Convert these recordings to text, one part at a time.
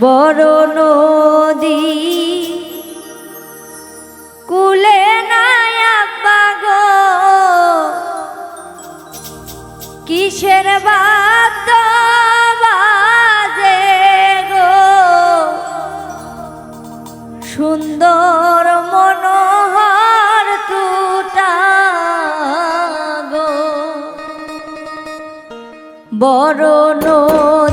বড় নদী কুলে নায়াগ কিসের বাদ বাজে গো? সুন্দর মনোহর তুটা গো। বড় নদী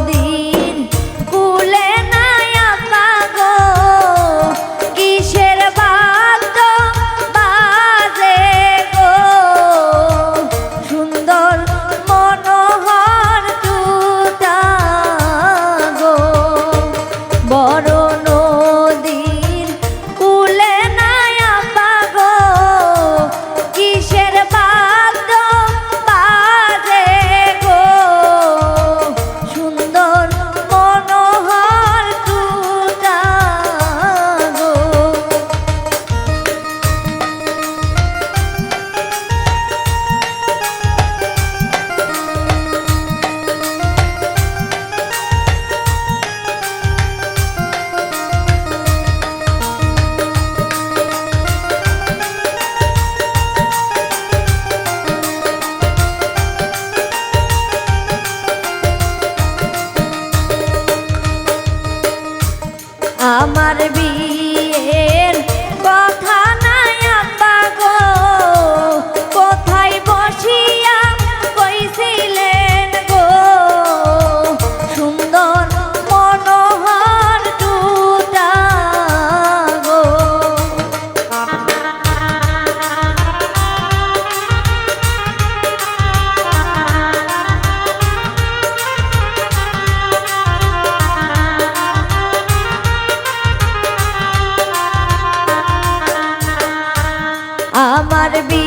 আমার বি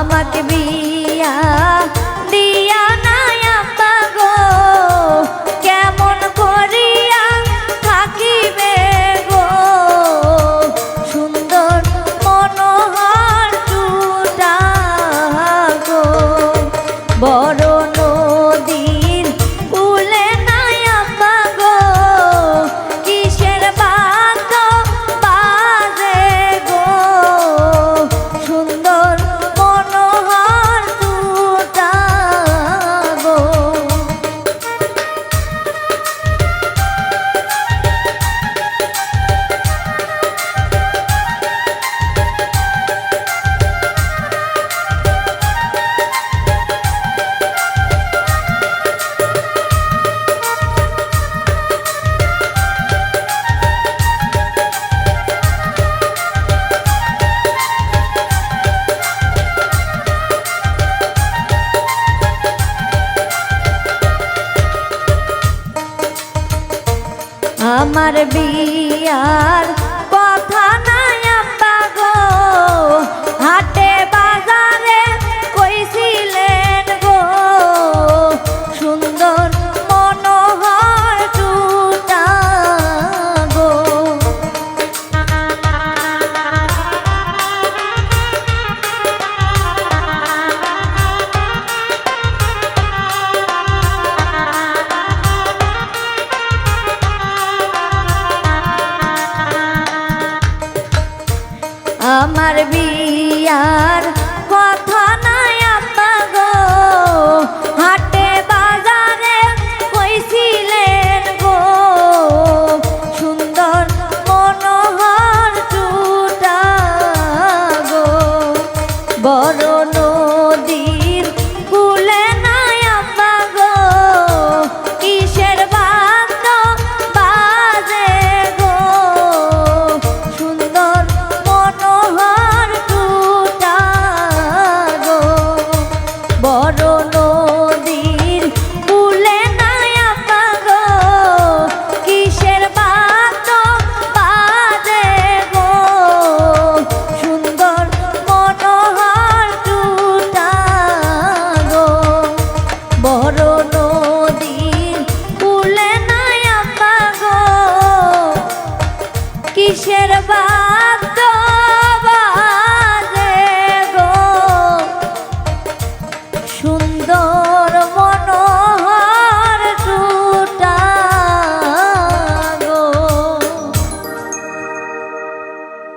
আমাকে বিয়া আমার বিয়ার আমার বিয়ার